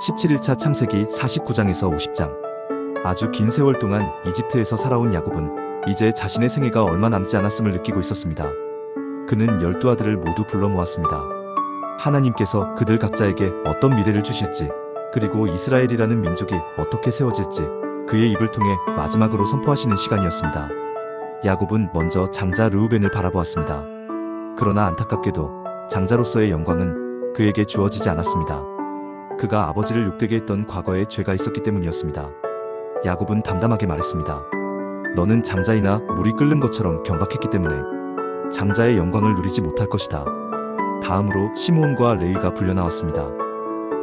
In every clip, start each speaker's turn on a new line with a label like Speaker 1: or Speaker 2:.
Speaker 1: 17일차 창세기 49장에서 50장. 아주 긴 세월 동안 이집트에서 살아온 야곱은 이제 자신의 생애가 얼마 남지 않았음을 느끼고 있었습니다. 그는 열두 아들을 모두 불러 모았습니다. 하나님께서 그들 각자에게 어떤 미래를 주실지, 그리고 이스라엘이라는 민족이 어떻게 세워질지 그의 입을 통해 마지막으로 선포하시는 시간이었습니다. 야곱은 먼저 장자 르우벤을 바라보았습니다. 그러나 안타깝게도 장자로서의 영광은 그에게 주어지지 않았습니다. 그가 아버지를 욕되게 했던 과거에 죄가 있었기 때문이었습니다. 야곱은 담담하게 말했습니다. 너는 장자이나 물이 끓는 것처럼 경박했기 때문에 장자의 영광을 누리지 못할 것이다. 다음으로 시므온과 레위가 불려 나왔습니다.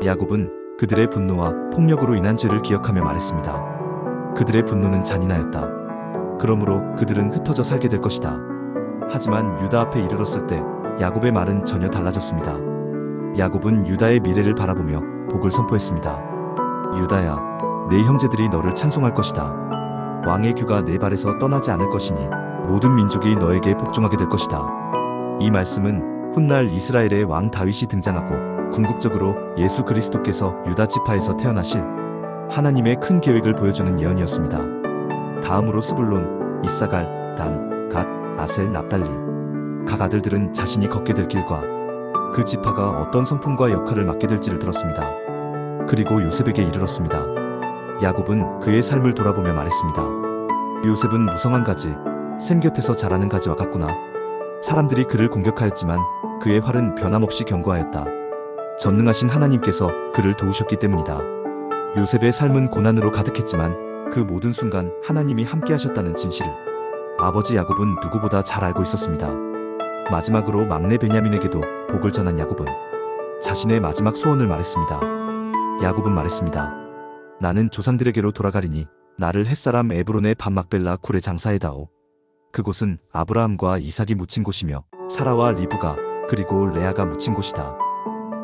Speaker 1: 야곱은 그들의 분노와 폭력으로 인한 죄를 기억하며 말했습니다. 그들의 분노는 잔인하였다. 그러므로 그들은 흩어져 살게 될 것이다. 하지만 유다 앞에 이르렀을 때 야곱의 말은 전혀 달라졌습니다. 야곱은 유다의 미래를 바라보며 복을 선포했습니다. 유다야, 내 형제들이 너를 찬송할 것이다. 왕의 규가 내 발에서 떠나지 않을 것이니 모든 민족이 너에게 복종하게 될 것이다. 이 말씀은 훗날 이스라엘의 왕 다윗이 등장하고 궁극적으로 예수 그리스도께서 유다 지파에서 태어나실 하나님의 큰 계획을 보여주는 예언이었습니다. 다음으로 스불론, 이사갈, 단, 갓, 아셀, 납달리 각 아들들은 자신이 걷게 될 길과 그 지파가 어떤 성품과 역할을 맡게 될지를 들었습니다. 그리고 요셉에게 이르렀습니다. 야곱은 그의 삶을 돌아보며 말했습니다. 요셉은 무성한 가지, 샘 곁에서 자라는 가지와 같구나. 사람들이 그를 공격하였지만 그의 활은 변함없이 견고하였다. 전능하신 하나님께서 그를 도우셨기 때문이다. 요셉의 삶은 고난으로 가득했지만 그 모든 순간 하나님이 함께 하셨다는 진실을 아버지 야곱은 누구보다 잘 알고 있었습니다. 마지막으로 막내 베냐민에게도 복을 전한 야곱은 자신의 마지막 소원을 말했습니다. 야곱은 말했습니다. 나는 조상들에게로 돌아가리니 나를 햇사람 에브론의 반막벨라 굴에 장사해다오. 그곳은 아브라함과 이삭이 묻힌 곳이며 사라와 리브가 그리고 레아가 묻힌 곳이다.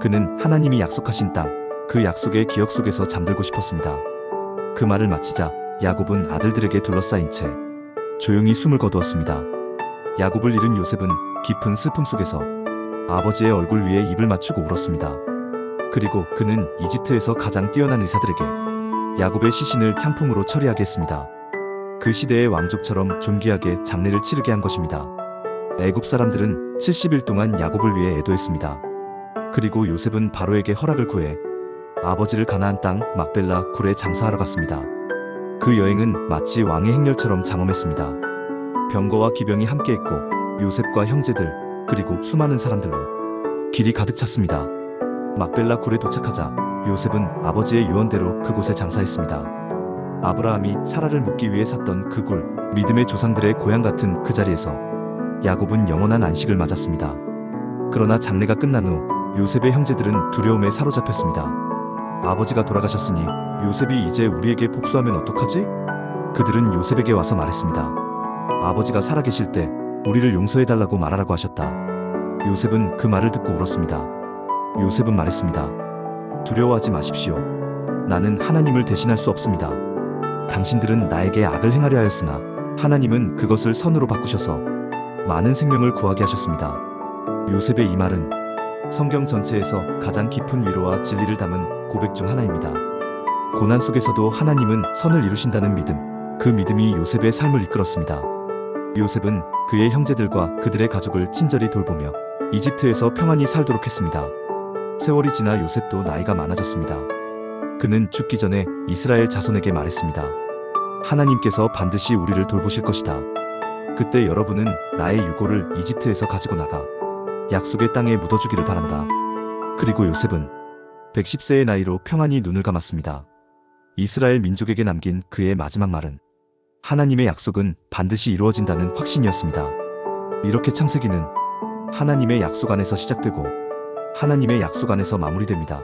Speaker 1: 그는 하나님이 약속하신 땅, 그 약속의 기억 속에서 잠들고 싶었습니다. 그 말을 마치자 야곱은 아들들에게 둘러싸인 채 조용히 숨을 거두었습니다. 야곱을 잃은 요셉은 깊은 슬픔 속에서 아버지의 얼굴 위에 입을 맞추고 울었습니다. 그리고 그는 이집트에서 가장 뛰어난 의사들에게 야곱의 시신을 향품으로 처리하게 했습니다. 그 시대의 왕족처럼 존귀하게 장례를 치르게 한 것입니다. 애굽 사람들은 70일 동안 야곱을 위해 애도했습니다. 그리고 요셉은 바로에게 허락을 구해 아버지를 가나안 땅 막벨라 굴에 장사하러 갔습니다. 그 여행은 마치 왕의 행렬처럼 장엄했습니다. 병거와 기병이 함께했고 요셉과 형제들 그리고 수많은 사람들로 길이 가득 찼습니다. 막벨라 굴에 도착하자 요셉은 아버지의 유언대로 그곳에 장사했습니다. 아브라함이 사라를 묻기 위해 샀던 그 굴, 믿음의 조상들의 고향 같은 그 자리에서 야곱은 영원한 안식을 맞았습니다. 그러나 장례가 끝난 후 요셉의 형제들은 두려움에 사로잡혔습니다. 아버지가 돌아가셨으니 요셉이 이제 우리에게 복수하면 어떡하지? 그들은 요셉에게 와서 말했습니다. 아버지가 살아계실 때 우리를 용서해달라고 말하라고 하셨다. 요셉은 그 말을 듣고 울었습니다. 요셉은 말했습니다. 두려워하지 마십시오. 나는 하나님을 대신할 수 없습니다. 당신들은 나에게 악을 행하려 하였으나 하나님은 그것을 선으로 바꾸셔서 많은 생명을 구하게 하셨습니다. 요셉의 이 말은 성경 전체에서 가장 깊은 위로와 진리를 담은 고백 중 하나입니다. 고난 속에서도 하나님은 선을 이루신다는 믿음, 그 믿음이 요셉의 삶을 이끌었습니다. 요셉은 그의 형제들과 그들의 가족을 친절히 돌보며 이집트에서 평안히 살도록 했습니다. 세월이 지나 요셉도 나이가 많아졌습니다. 그는 죽기 전에 이스라엘 자손에게 말했습니다. 하나님께서 반드시 우리를 돌보실 것이다. 그때 여러분은 나의 유고를 이집트에서 가지고 나가 약속의 땅에 묻어주기를 바란다. 그리고 요셉은 110세의 나이로 평안히 눈을 감았습니다. 이스라엘 민족에게 남긴 그의 마지막 말은 하나님의 약속은 반드시 이루어진다는 확신이었습니다. 이렇게 창세기는 하나님의 약속 안에서 시작되고 하나님의 약속 안에서 마무리됩니다.